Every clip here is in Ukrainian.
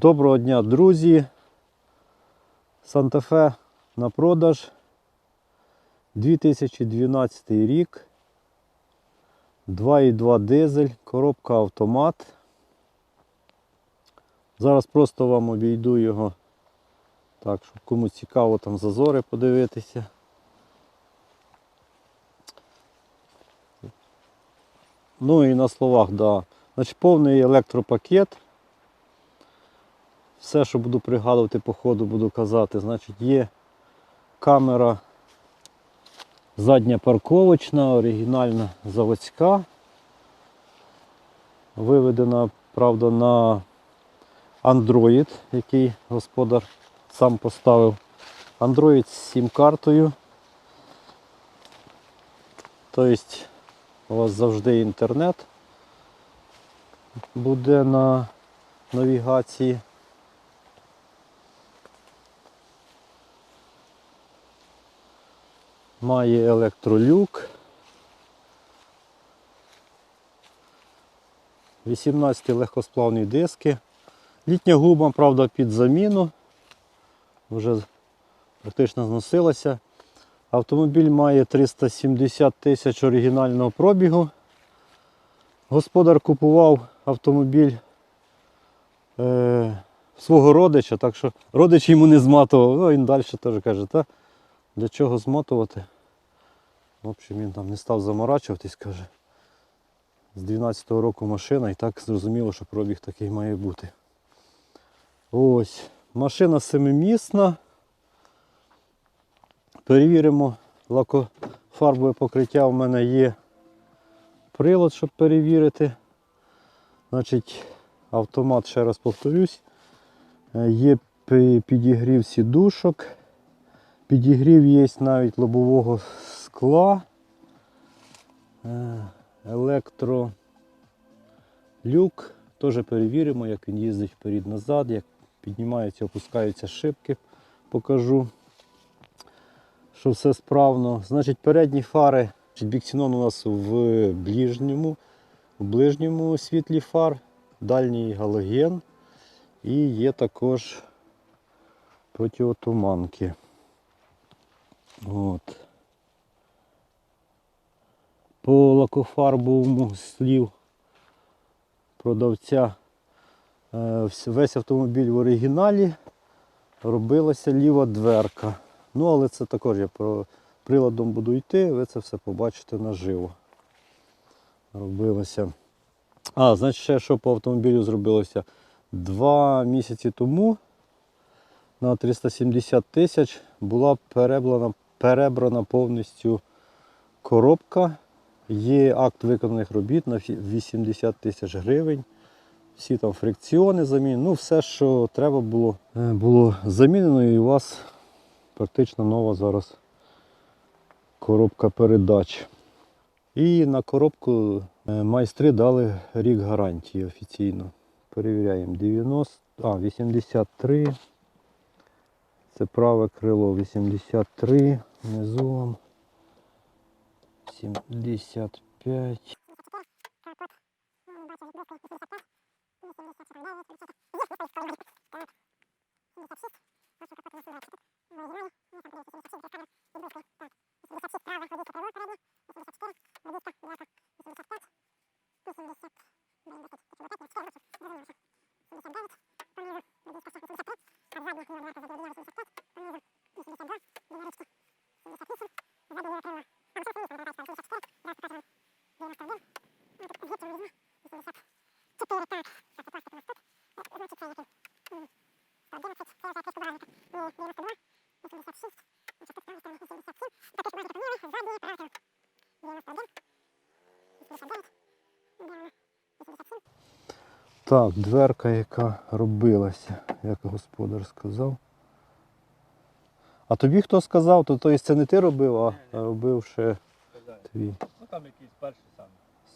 Доброго дня, друзі. Санта-Фе на продаж. 2012 рік. 2,2 дизель, коробка автомат. Зараз просто вам обійду його. Так, щоб кому цікаво там зазори подивитися. Ну і на словах, да. Значить, повний електропакет. Все, що буду пригадувати по ходу, буду казати, значить, є камера задня парковочна, оригінальна заводська. Виведена, правда, на Android, який господар сам поставив. Android з сім-картою. Тобто у вас завжди інтернет буде на навігації. Має електролюк. 18 легкосплавні диски. Літня губа, правда, під заміну. Вже практично зносилася. Автомобіль має 370 тисяч оригінального пробігу. Господар купував автомобіль е, свого родича, так що родич йому не зматував. Ну, він далі теж каже, та для чого змотувати? В общем, він там не став заморачуватись, каже. З 12-го року машина і так зрозуміло, що пробіг такий має бути. Ось. Машина семимісна. Перевіримо лакофарбове покриття. У мене є прилад, щоб перевірити. Значить, автомат, ще раз повторюсь, е, є пі- підігрів сідушок. Підігрів є навіть лобового скла. Е, Електролюк. Теж перевіримо, як він їздить вперед-назад, як піднімаються, опускаються шибки, покажу, що все справно. Значить, передні фари, біксінон у нас в ближньому, в ближньому світлі фар, дальній галоген і є також протиотуманки. От. По лакофарбовому слів продавця е, весь автомобіль в оригіналі робилася ліва дверка. Ну, але це також я про приладом буду йти, ви це все побачите наживо. Робилося. А, значить, ще що по автомобілю зробилося? Два місяці тому на 370 тисяч була перебрана, перебрана повністю коробка. Є акт виконаних робіт на 80 тисяч гривень. Всі там фрикціони замінені. Ну, все, що треба було, е, було замінено, і у вас практично нова зараз коробка передач. І на коробку е, майстри дали рік гарантії офіційно. Перевіряємо 90, а, 83. Це праве крило 83, внизу вам 75. Так, дверка, яка робилася, як господар сказав. А тобі хто сказав, то, то це не ти робив, а робив ще твій. Ну там якийсь перший сам.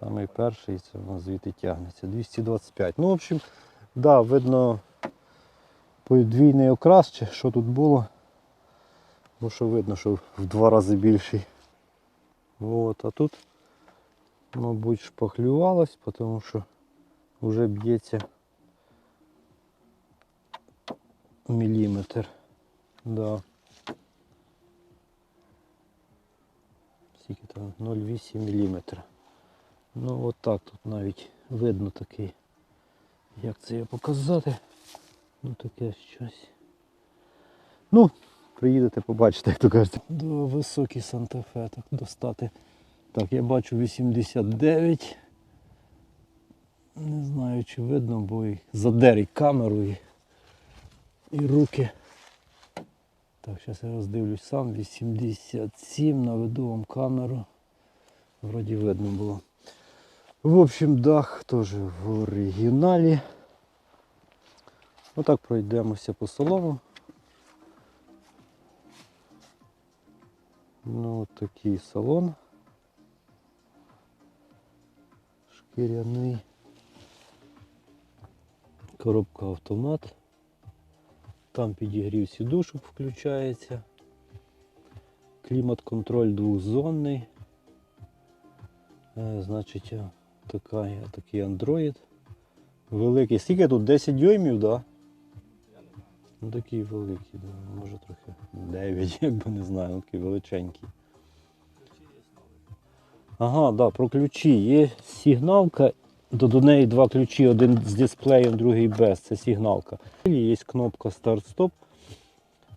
Самий перший, це нас звідти тягнеться. 225. Ну, в общем, да, видно подвійний окрас, чи що тут було. Бо що видно, що в два рази більший. От, а тут, мабуть, шпаклювалось, тому що вже б'ється міліметр. Да. Скільки там? 0,8 міліметра. Ну от так тут навіть видно такий. Як це я показати? Ну таке щось. Ну, приїдете, побачите, як то кажуть. До високий Санта-Фе так достати. Так, я бачу 89. Не знаю, чи видно, бо і задер і камеру, і, і руки. Так, зараз я роздивлюсь сам. 87, наведу вам камеру. Вроді видно було. В общем, дах теж в оригіналі. Отак пройдемося по салону. Ну, такий салон. Шкіряний. Коробка автомат. Там підігрів сідушок включається. Клімат-контроль двохзонний. Е, значить, е, такий Android. Великий. Скільки тут? 10 дюймів, так? Да? Ну такий великий, да. може трохи 9, якби не знаю, ну такий величенький. Ага, да, про ключі. Є сигналка, до, до неї два ключі, один з дисплеєм, другий без. Це сигналка. Є кнопка старт-стоп.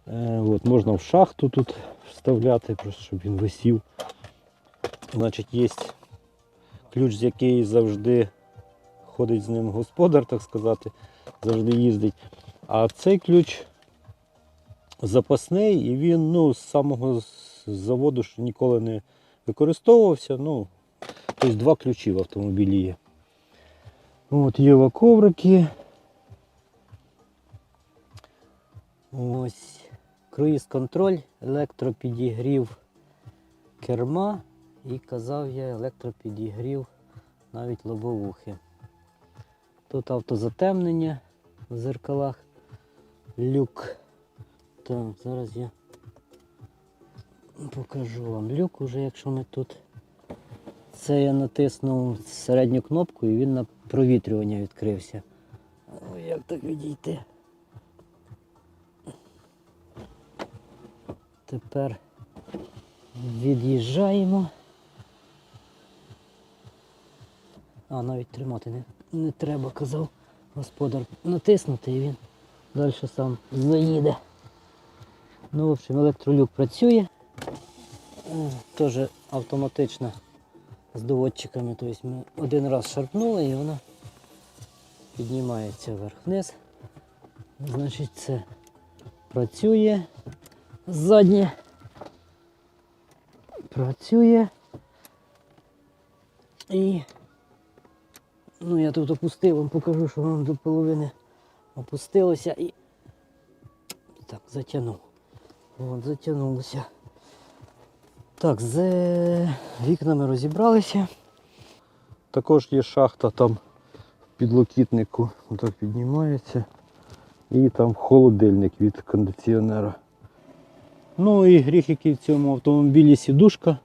Е, можна в шахту тут вставляти, просто щоб він висів. Значить, є ключ, з який завжди ходить з ним господар, так сказати, завжди їздить. А цей ключ запасний і він ну, з самого заводу ж ніколи не використовувався. Ну, тобто два ключі в автомобілі є. От є коврики. Ось круїз контроль, електропідігрів керма і казав я електропідігрів навіть лобовухи. Тут автозатемнення в зеркалах, люк. Так, зараз я покажу вам люк уже, якщо ми тут. Це я натиснув середню кнопку і він на провітрювання відкрився. Ой, як так відійти? Тепер від'їжджаємо. А, навіть тримати не, не треба, казав господар. Натиснути і він далі сам заїде. Ну, в общем, електролюк працює. Е, Теж автоматично з доводчиками. Тобто ми один раз шарпнули і вона піднімається вверх-вниз. Значить це працює заднє. Працює. І ну я тут опустив, вам покажу, що воно до половини опустилося і так, затягнув. От, затягнулося. Так, з вікнами розібралися. Також є шахта там в підлокітнику, отак піднімається. І там холодильник від кондиціонера. Ну і гріх, який в цьому автомобілі сідушка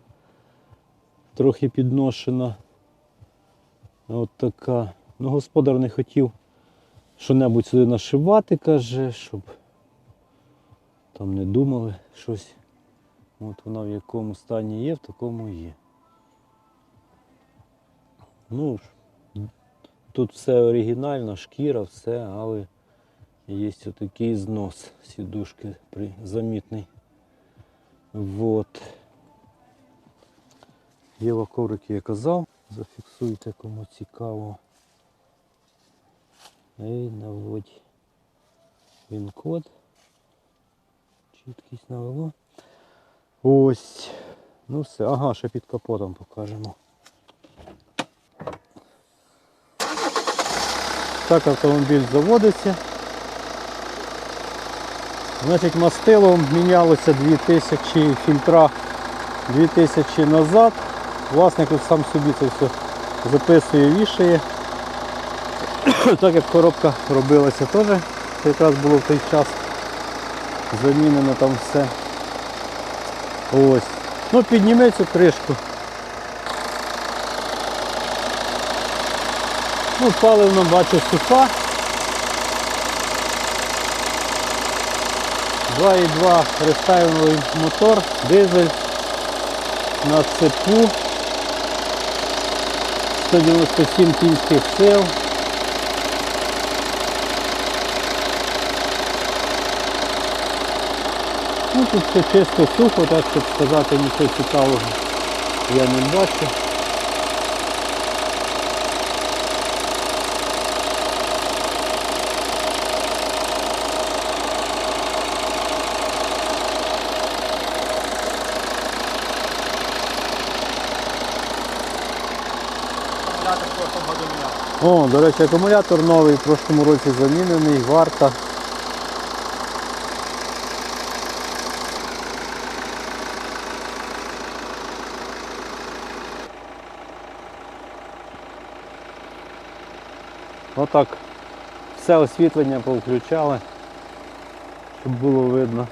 трохи підношена. От така. Ну, господар не хотів що-небудь сюди нашивати, каже, щоб там не думали щось. От вона в якому стані є, в такому є. Ну, тут все оригінально, шкіра, все, але є отакий знос сідушки замітний. Вот. Є коврики, я казав, зафіксуйте кому цікаво. І наводь він код. Чіткість навело. Ось. Ну все, ага, ще під капотом покажемо. Так автомобіль заводиться. Значить, мастило мінялося 2000 фільтра 2000 назад. Власник сам собі це все записує, вішає. Так як коробка робилася теж, якраз було в той час замінено там все. Ось. Ну підніми цю кришку. Ну, паливно бачу суха. 2,2 рестайловий мотор, дизель на цепу 197 кінських сил. Ну, тут все чисто сухо, так щоб сказати нічого цікавого я не бачу. О, до речі, акумулятор новий, в прошлому році замінений, варта. Отак все освітлення повключали, щоб було видно,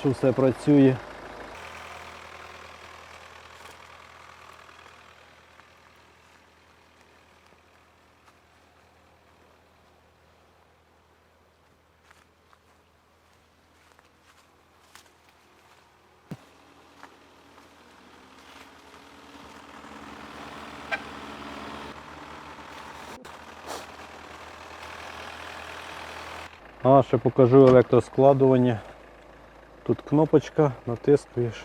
що все працює. А, ще покажу електроскладування. Тут кнопочка, натискуєш,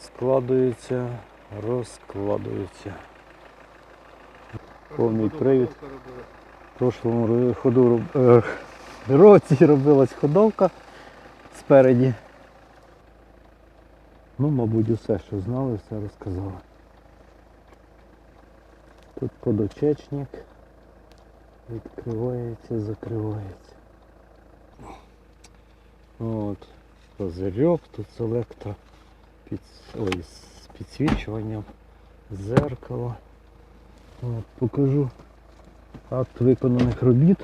складується, розкладується. Повний привід. В прошлому ходу е, році робилась ходовка спереді. Ну, мабуть, усе, що знали, все розказали. Тут подочечник. Відкривається, закривається. От, козирьок, тут з під, ой, з підсвічуванням, зеркало. От, покажу акт виконаних робіт.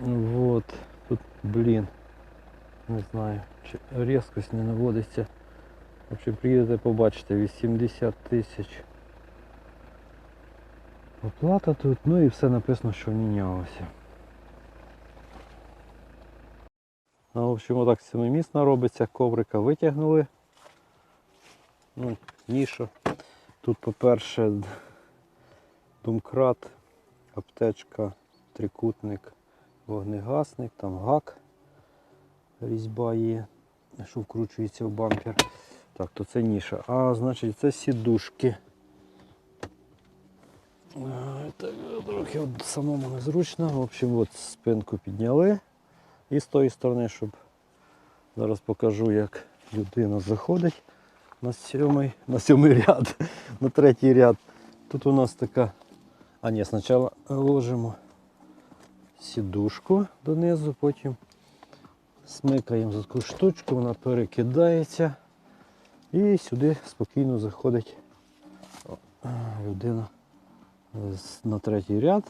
Вот, тут, блін, не знаю, чи різкость не наводиться. Якщо приїдете, побачите, 80 тисяч. Оплата тут, ну і все написано, що мінялося. Ну, в общем, отак сімимісно робиться, коврика витягнули. Ну, ніша. Тут, по-перше, думкрат, аптечка, трикутник, вогнегасник, там гак, різьба є, що вкручується в бампер. Так, то це ніша. А значить це сідушки. Так, трохи самому незручно. В общем, от спинку підняли. І з тої сторони, щоб зараз покажу, як людина заходить на сьомий, на сьомий ряд, на третій ряд. Тут у нас така. А ні, спочатку ложимо сідушку донизу, потім смикаємо за таку штучку, вона перекидається і сюди спокійно заходить людина на третій ряд.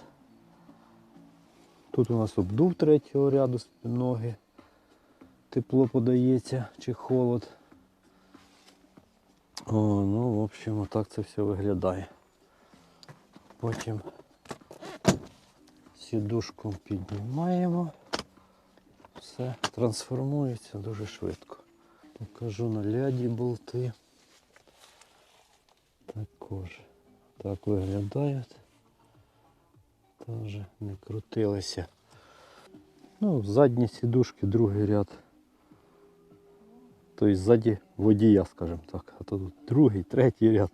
Тут у нас обдув третього ряду ноги. Тепло подається чи холод. О, ну, в общем, отак це все виглядає. Потім сідушку піднімаємо. Все трансформується дуже швидко. Покажу на ляді болти. Також так виглядають. Теж не крутилися. Ну, задні сідушки, другий ряд. Тобто ззаді водія, скажімо так. А то тут другий, третій ряд.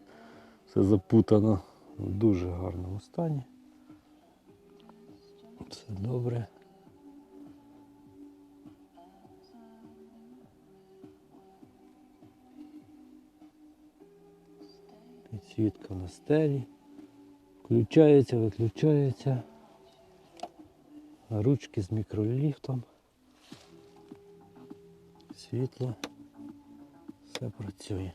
Все запутано в дуже гарному стані. Все добре. Підсвітка на стелі. Включається, виключається. Ручки з мікроліфтом. Світло. Все працює.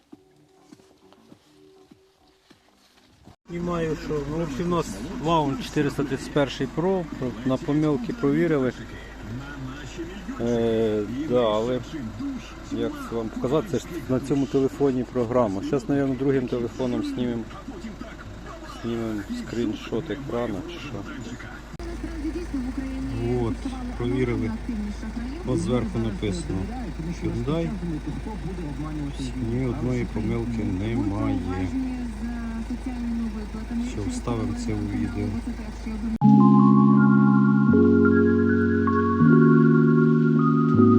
І маю, що ну, в общем, у нас Ваун 431 Pro, на помилки провірили. Е, да, але як вам показати, це ж на цьому телефоні програма. Зараз, мабуть, другим телефоном знімемо знімем скріншот екрану чи що. провірили. От зверху написано Hyundai. Ні одної помилки немає. Що, вставимо це у відео.